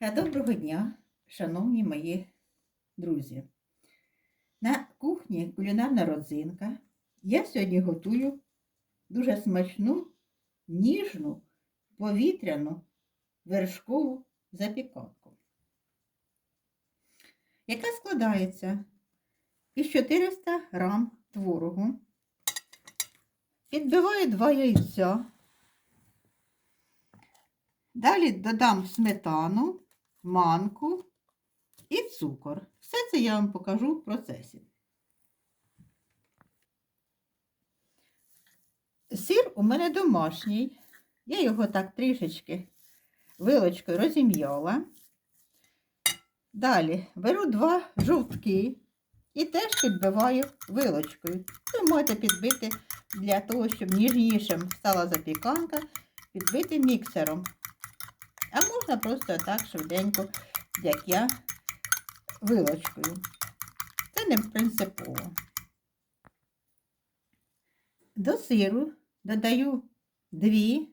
Доброго дня, шановні мої друзі. На кухні кулінарна родзинка. Я сьогодні готую дуже смачну, ніжну, повітряну вершкову запіканку, яка складається із 400 грам творогу. Підбиваю два яйця. Далі додам сметану, манку і цукор. Все це я вам покажу в процесі. Сир у мене домашній. Я його так трішечки вилочкою розім'яла. Далі беру два жовтки і теж підбиваю вилочкою. Ви можете підбити для того, щоб ніжнішим стала запіканка, підбити міксером. А можна просто так швиденько, як я, вилочкою. Це не принципово. До сиру додаю дві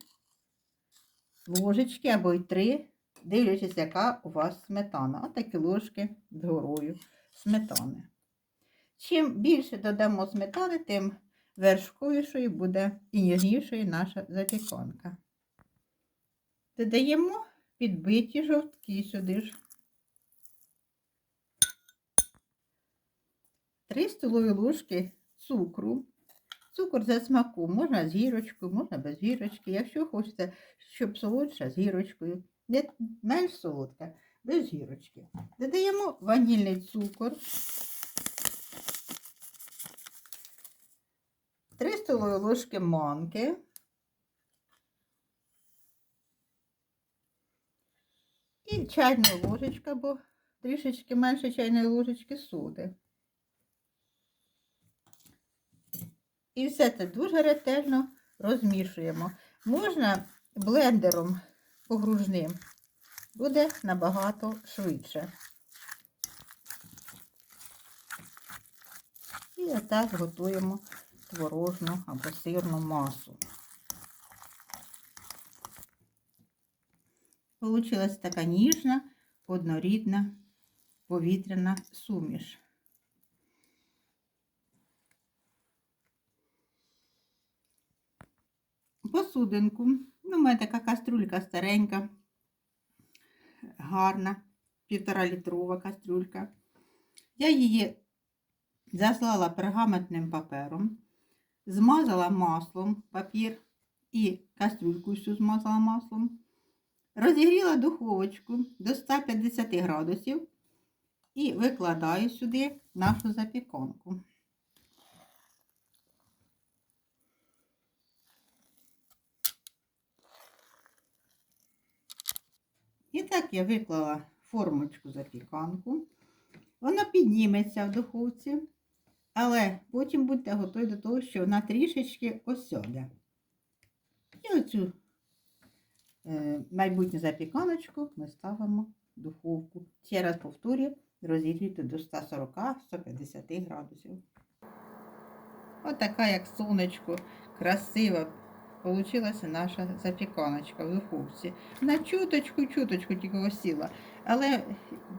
ложечки або й три, дивлячись, яка у вас сметана. Отакі ложки з горою сметани. Чим більше додамо сметани, тим вершковішою буде і ніжнішою наша запіканка. Додаємо підбиті жовтки сюди ж. 3 столові ложки цукру. Цукор за смаком, можна з гірочкою, можна без гірочки. Якщо хочете, щоб солодша з гірочкою, не менш солодка, без гірочки. Додаємо ванільний цукор. 3 столові ложки манки. І чайна ложечка, бо трішечки менше чайної ложечки соди. І все це дуже ретельно розмішуємо. Можна блендером погружним, буде набагато швидше. І отак готуємо творожну або сирну масу. Получилась така ніжна, однорідна, повітряна суміш. Посудинку. Ну, у мене така каструлька старенька, гарна, півтора літрова каструлька. Я її заслала пергаментним папером, змазала маслом папір і кастрюльку всю змазала маслом. Розігріла духовочку до 150 градусів і викладаю сюди нашу запіканку. І так я виклала формочку запіканку. Вона підніметься в духовці, але потім будьте готові до того, що вона трішечки осяде. І оцю майбутню запіканочку ми ставимо в духовку. Ще раз повторюю, розігріти до 140-150 градусів. Ось така, як сонечко, красива, получилася наша запіканочка в духовці. На чуточку-чуточку тільки осіла. Але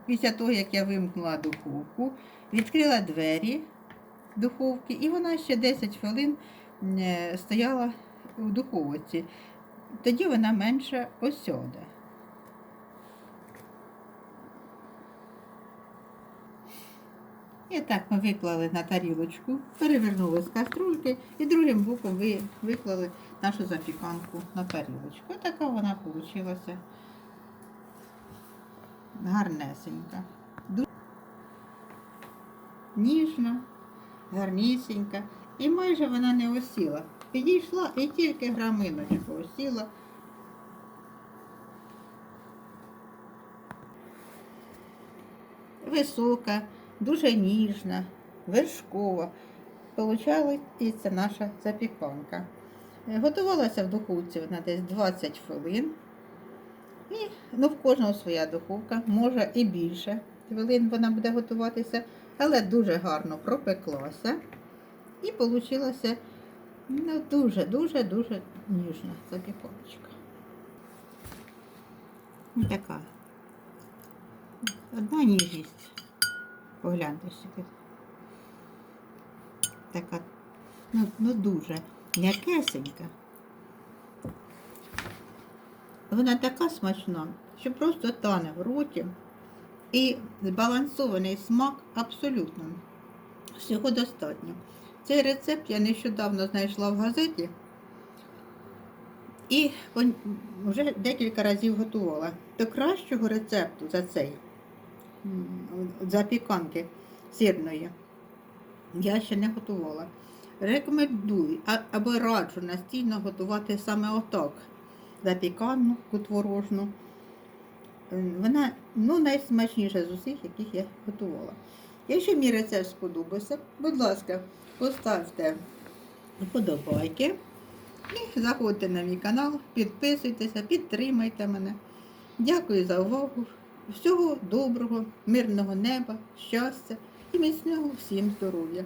після того, як я вимкнула духовку, відкрила двері духовки, і вона ще 10 хвилин е, стояла у духовці тоді вона менше осьоде. І так ми виклали на тарілочку, перевернули з каструльки і другим боком ви виклали нашу запіканку на тарілочку. Ось така вона вийшла гарнесенька. Ніжна, гарнісінька. І майже вона не осіла. Підійшла і тільки граминочку осіла. Висока, дуже ніжна, вершкова. Получалася наша запіканка. Готувалася в духовці вона десь 20 хвилин. І ну, в кожного своя духовка, може і більше хвилин вона буде готуватися, але дуже гарно пропеклася. І вийшла Ну, дуже-дуже-дуже ніжна запіконочка. Ось така Одна ніжність. Погляньте собі. Така, ну, ну дуже м'якесенька. Вона така смачна, що просто тане в роті. І збалансований смак абсолютно. Всього достатньо. Цей рецепт я нещодавно знайшла в газеті і вже декілька разів готувала. До кращого рецепту за цей запіканки сирної я ще не готувала. Рекомендую або раджу настійно готувати саме отак. Запіканку творожну. Вона ну, найсмачніша з усіх, яких я готувала. Якщо мій рецепт сподобався, будь ласка, поставте вподобайки і заходьте на мій канал, підписуйтеся, підтримайте мене. Дякую за увагу. Всього доброго, мирного неба, щастя і міцного всім здоров'я.